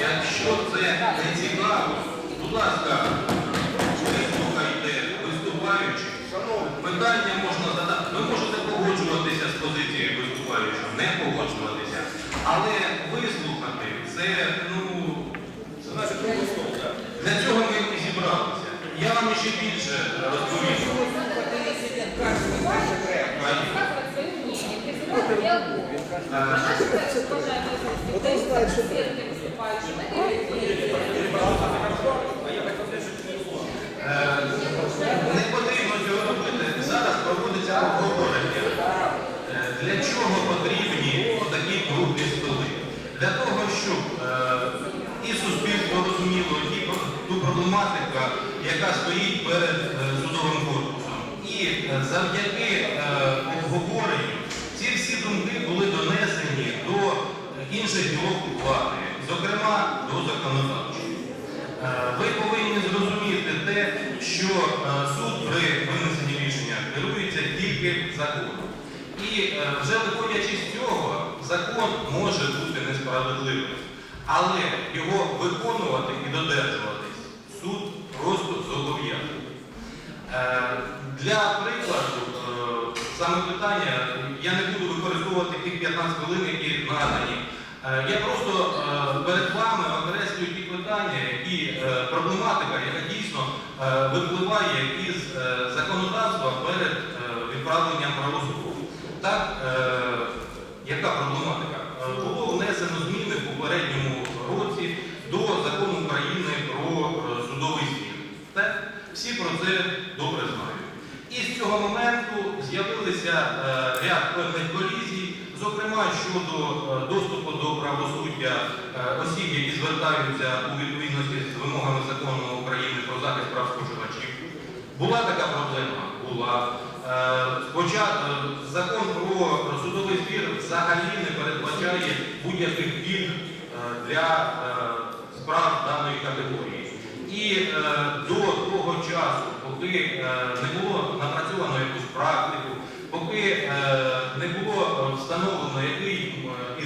Якщо це не цікаво, будь ласка, вислухайте виступаючих. Питання можна задати. Ви можете погоджуватися з позицією виступаючого, не погоджуватися. Але вислухати це, ну, для цього ми і зібралися. Я вам ще більше розповім. Він каже, не потрібно цього робити. Зараз проводиться обговорення. Е, Для чого потрібні такі круглі столи? Для того, щоб е, і суспільство розуміло ту проблематику, яка стоїть перед е, судовим корпусом. І е, завдяки влади, зокрема до законодавчої. Е, Ви повинні зрозуміти те, що е, суд при винесенні рішення керується тільки законом. І е, вже виходячи з цього, закон може бути несправедливим, але його виконувати і додержуватись суд просто зобов'язаний. Для прикладу, саме питання, я не буду використовувати тих 15 хвилин, які надані. Е, Я просто е, перед вами окреслюю ті питання, які е, проблематика, яка дійсно випливає із законодавства перед відправленням правосуду. Так, яка проблематика? Було внесено зміни в попередньому році до закону України про судовий. Так? Всі про це добре знають. І з цього моменту з'явилися ряд певних колізій, зокрема щодо доступу до правосуддя е, осіб, які звертаються у відповідності з вимогами закону України про захист прав споживачів. Була така проблема? Була. Е, Спочатку закон про судовий збір взагалі не передбачає будь-яких пільг е, для е, справ даної категорії. І е, до того часу, поки е, не було напрацьовано якусь практику, поки е, не було е, встановлено, який е,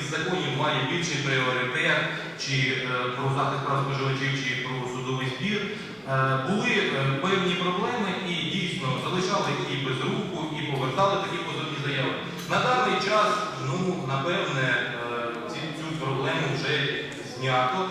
із законів має більший пріоритет, чи е, про захист прав споживачів, чи про судовий збір, е, були е, певні проблеми і дійсно залишали і без руху, і повертали такі позовні заяви. На даний час, ну, напевне, цю проблему вже знято.